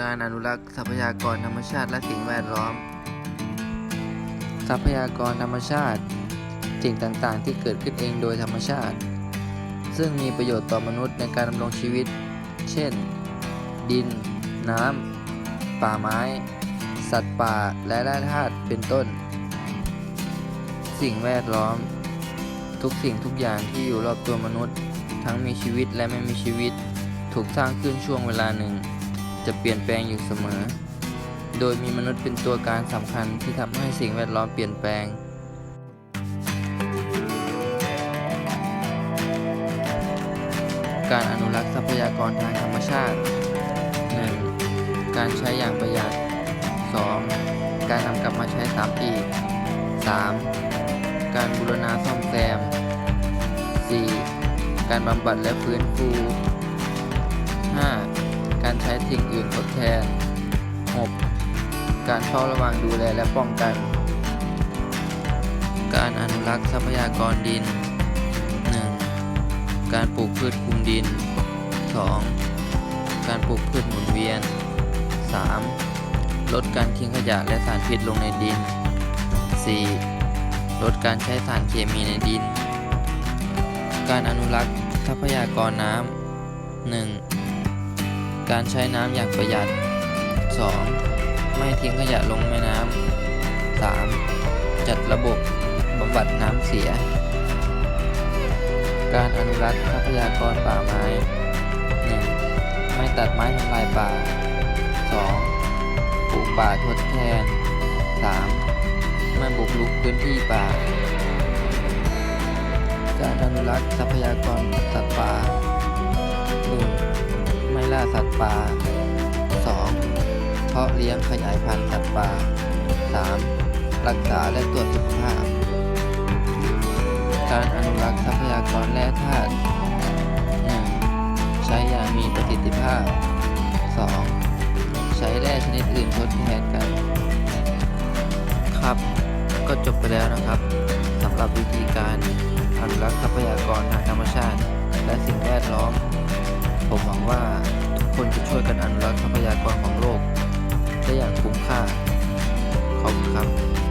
การอนุรักษ์ทรัพยากรธรรมชาติและสิ่งแวดล้อม ทรัพยากรธรรมชาติ สิ่งต่างๆ ที่เกิดขึ้นเองโดยธรรมชาติ ซึ่งมีประโยชน์ต่อมนุษย์ในการดำรงชีวิต เช่น ดิน น้ำ ป่าไม้ สัตว์ป่าและแร่ธาตุเป็นต้น สิ่งแวดล้อม ทุกสิ่งทุกอย่างที่อยู่รอบตัวมนุษย์ ทั้งมีชีวิตและไม่มีชีวิต ถูกสร้างขึ้นช่วงเวลาหนึ่ง จะเปลี่ยนแปลงอยู่เสมอ โดยมีมนุษย์เป็นตัวการสำคัญที่ทำให้สิ่งแวดล้อมเปลี่ยนแปลง การอนุรักษ์ทรัพยากรทางธรรมชาติ 1. การใช้อย่างประหยัด 2. การนำกลับมาใช้ซ้ำอีก 3. การบูรณาซ่อมแซม 4. การบำบัดและฟื้นฟู 5. สิ่งอื่นทดแทน 6. การเฝ้าระวังดูแลและป้องกัน การอนุรักษ์ทรัพยากรดิน 1. การปลูกพืชคุมดิน 2. การปลูกพืชหมุนเวียน 3. ลดการทิ้งขยะและสารพิษลงในดิน 4. ลดการใช้สารเคมีในดิน การอนุรักษ์ทรัพยากรน้ำ 1. การใช้น้ำอย่างประหยัด 2. ไม่ทิ้งขยะลงแม่น้ำ 3. จัดระบบบำบัดน้ำเสีย การอนุรักษ์ทรัพยากรป่าไม้ 1. ไม่ตัดไม้ทำลายป่า 2. ปลูกป่าทดแทน 3. ไม่บุกรุกพื้นที่ป่า การอนุรักษ์ทรัพยากรสัตว์ป่า 1. ไม่ล่า สัตว์ป่า 2. เพาะเลี้ยงขยายพันธุ์สัตว์ป่า 3. รักษาและตรวจสุขภาพ การอนุรักษ์ทรัพยากรแร่ธาตุ 1. ใช้อย่างมีประสิทธิภาพ 2. ใช้แร่ชนิดอื่นทดแทนกัน ครับ ก็จบไปแล้วนะครับสำหรับวิธีการอนุรักษ์ทรัพยากรทางธรรมชาติ และสิ่งแวดล้อม ผมหวังว่า คนจะช่วยกันอนุรักษ์ทรัพยากรของโลกได้อย่างคุ้มค่า ขอบคุณครับ